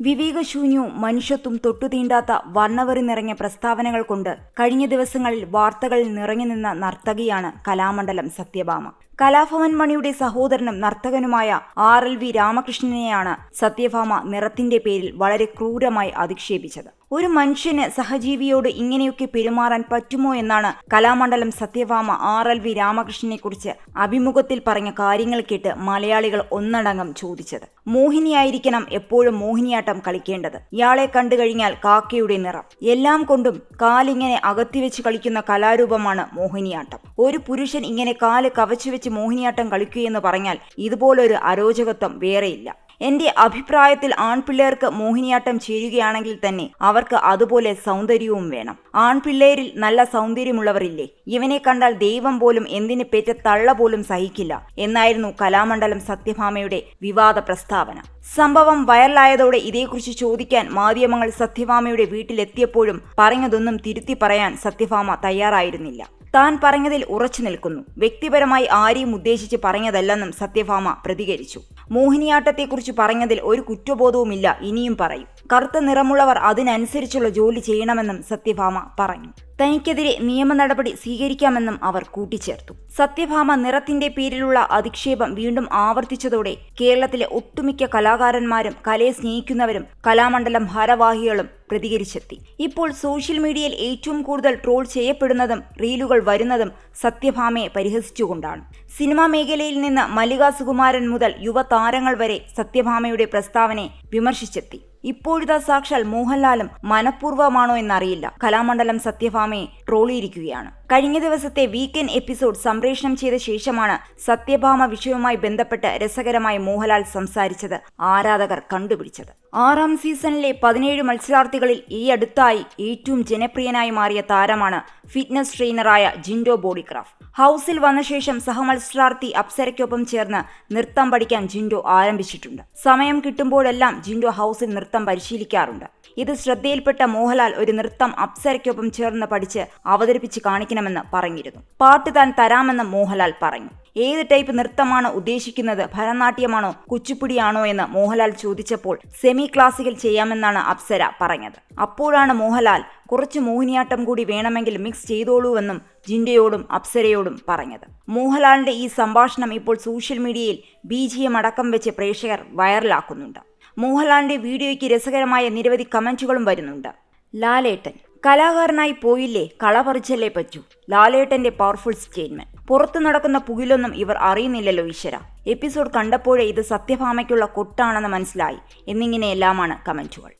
വിവേകശൂന്യവും മനുഷ്യത്വം തൊട്ടുതീണ്ടാത്ത വർണവറി നിറഞ്ഞ പ്രസ്താവനകൾ കൊണ്ട് കഴിഞ്ഞ ദിവസങ്ങളിൽ വാർത്തകളിൽ നിറഞ്ഞു നിന്ന നർത്തകിയാണ് കലാമണ്ഡലം സത്യഭാമ. കലാഭവൻ മണിയുടെ സഹോദരനും നർത്തകനുമായ ആർ എൽ വി രാമകൃഷ്ണനെയാണ് സത്യഭാമ നിറത്തിന്റെ പേരിൽ വളരെ ക്രൂരമായി അധിക്ഷേപിച്ചത്. ഒരു മനുഷ്യന് സഹജീവിയോട് ഇങ്ങനെയൊക്കെ പെരുമാറാൻ പറ്റുമോ എന്നാണ് Kalamandalam Sathyabhama R L V രാമകൃഷ്ണനെ കുറിച്ച് അഭിമുഖത്തിൽ പറഞ്ഞ കാര്യങ്ങൾ കേട്ട് മലയാളികൾ ഒന്നടങ്കം ചോദിച്ചത്. മോഹിനിയായിരിക്കണം എപ്പോഴും മോഹിനിയാട്ടം കളിക്കേണ്ടത്. ഇയാളെ കണ്ടു കഴിഞ്ഞാൽ കാക്കയുടെ നിറം. എല്ലാം കൊണ്ടും കാലിങ്ങനെ അകത്തിവെച്ച് കളിക്കുന്ന കലാരൂപമാണ് മോഹിനിയാട്ടം. ഒരു പുരുഷൻ ഇങ്ങനെ കാൽ കവച്ചു വെച്ച് മോഹിനിയാട്ടം കളിക്കുകയെന്ന് പറഞ്ഞാൽ ഇതുപോലൊരു അരോചകത്വം വേറെയില്ല. എന്റെ അഭിപ്രായത്തിൽ ആൺപിള്ളേർക്ക് മോഹിനിയാട്ടം ചെയ്യുകയാണെങ്കിൽ തന്നെ അവർക്ക് അതുപോലെ സൗന്ദര്യവും വേണം. ആൺപിള്ളേരിൽ നല്ല സൗന്ദര്യമുള്ളവരില്ലേ? ഇവനെ കണ്ടാൽ ദൈവം പോലും എന്തിന് പേറ്റ തള്ള പോലും സഹിക്കില്ല എന്നായിരുന്നു കലാമണ്ഡലം സത്യഭാമയുടെ വിവാദ പ്രസ്താവന. സംഭവം വൈറലായതോടെ ഇതേക്കുറിച്ച് ചോദിക്കാൻ മാധ്യമങ്ങൾ സത്യഭാമയുടെ വീട്ടിലെത്തിയപ്പോഴും പറഞ്ഞതൊന്നും തിരുത്തി പറയാൻ സത്യഭാമ തയ്യാറായിരുന്നില്ല. താൻ പറഞ്ഞതിൽ ഉറച്ചു നിൽക്കുന്നു. വ്യക്തിപരമായി ആരെയും ഉദ്ദേശിച്ച് പറഞ്ഞതല്ലെന്നും സത്യഭാമ പ്രതികരിച്ചു. മോഹിനിയാട്ടത്തെക്കുറിച്ച് പറഞ്ഞതിൽ ഒരു കുറ്റബോധവുമില്ല ഇനിയും പറയും. കറുത്ത നിറമുള്ളവർ അതിനനുസരിച്ചുള്ള ജോലി ചെയ്യണമെന്നും സത്യഭാമ പറഞ്ഞു. തനിക്കെതിരെ നിയമ നടപടി സ്വീകരിക്കാമെന്നും അവർ കൂട്ടിച്ചേർത്തു. സത്യഭാമ നിറത്തിന്റെ പേരിലുള്ള അധിക്ഷേപം വീണ്ടും ആവർത്തിച്ചതോടെ കേരളത്തിലെ ഒട്ടുമിക്ക കലാകാരന്മാരും കലയെ സ്നേഹിക്കുന്നവരും കലാമണ്ഡലം ഭാരവാഹികളും പ്രതികരിച്ചെത്തി. ഇപ്പോൾ സോഷ്യൽ മീഡിയയിൽ ഏറ്റവും കൂടുതൽ ട്രോൾ ചെയ്യപ്പെടുന്നതും റീലുകൾ വരുന്നതും സത്യഭാമയെ പരിഹസിച്ചുകൊണ്ടാണ്. സിനിമാ മേഖലയിൽ നിന്ന് മല്ലിക സുകുമാരൻ മുതൽ യുവതാരങ്ങൾ വരെ സത്യഭാമയുടെ പ്രസ്താവനയെ വിമർശിച്ചെത്തി. ഇപ്പോഴിതാ സാക്ഷാൽ മോഹൻലാലും മനഃപൂർവമാണോ എന്നറിയില്ല. കലാമണ്ഡലം സത്യഭാമയെ ട്രോളിയിരിക്കുകയാണ്. കഴിഞ്ഞ ദിവസത്തെ വീക്കെൻഡ് എപ്പിസോഡ് സംപ്രേഷണം ചെയ്ത ശേഷമാണ് സത്യഭാമ വിഷയവുമായി ബന്ധപ്പെട്ട് രസകരമായി മോഹൻലാൽ സംസാരിച്ചത്. ആരാധകർ കണ്ടുപിടിച്ചത്. ആറാം സീസണിലെ പതിനേഴ് മത്സരാർത്ഥികളിൽ ഈ അടുത്തായി ഏറ്റവും ജനപ്രിയനായി മാറിയ താരമാണ് ഫിറ്റ്നസ് ട്രെയിനറായ ജിൻഡോ ബോഡിക്രാഫ്റ്റ്. ഹൗസിൽ വന്ന ശേഷം സഹമത്സരാർത്ഥി അപ്സരയ്ക്കൊപ്പം ചേർന്ന് നൃത്തം പഠിക്കാൻ ജിൻഡോ ആരംഭിച്ചിട്ടുണ്ട്. സമയം കിട്ടുമ്പോഴെല്ലാം ജിൻഡോ ഹൗസിൽ നൃത്തം പരിശീലിക്കാറുണ്ട്. ഇത് ശ്രദ്ധയിൽപ്പെട്ട മോഹൻലാൽ ഒരു നൃത്തം അപ്സരയ്ക്കൊപ്പം ചേർന്ന് പഠിച്ച് അവതരിപ്പിച്ച് കാണിക്കണമെന്ന് പറഞ്ഞിരുന്നു. പാട്ട് താൻ തരാമെന്ന് മോഹൻലാൽ പറഞ്ഞു. ഏത് ടൈപ്പ് നൃത്തമാണ് ഉദ്ദേശിക്കുന്നത്? ഭരതനാട്യമാണോ? കുച്ചിപ്പുടിയാണോ എന്ന് മോഹൻലാൽ ചോദിച്ചപ്പോൾ സെമി ക്ലാസിക്കൽ ചെയ്യാമെന്നാണ് അപ്സര പറഞ്ഞത്. അപ്പോഴാണ് മോഹൻലാൽ കുറച്ച് മോഹിനിയാട്ടം കൂടി വേണമെങ്കിൽ മിക്സ് ചെയ്തോളൂ എന്നും ജിൻഡയോടും അപ്സരയോടും പറഞ്ഞത്. മോഹൻലാലിന്റെ ഈ സംഭാഷണം ഇപ്പോൾ സോഷ്യൽ മീഡിയയിൽ ബി ജി എം അടക്കം വെച്ച് പ്രേക്ഷകർ വൈറലാക്കുന്നുണ്ട് മോഹൻലാലിന്റെ വീഡിയോയ്ക്ക് രസകരമായ നിരവധി കമന്റുകളും വരുന്നുണ്ട്. ലാലേട്ടൻ കലാകാരനായി പോയില്ലേ? കള പറിച്ചല്ലേ പറ്റൂ. ലാലേട്ടന്റെ പവർഫുൾ സ്റ്റേറ്റ്മെന്റ് പുറത്തു നടക്കുന്ന പുകിലൊന്നും ഇവർ അറിയുന്നില്ലല്ലോ ഈശ്വര. എപ്പിസോഡ് കണ്ടപ്പോഴേ ഇത് സത്യഭാമയ്ക്കുള്ള കൊട്ടാണെന്ന് മനസ്സിലായി. എന്നിങ്ങനെയെല്ലാമാണ് കമന്റുകൾ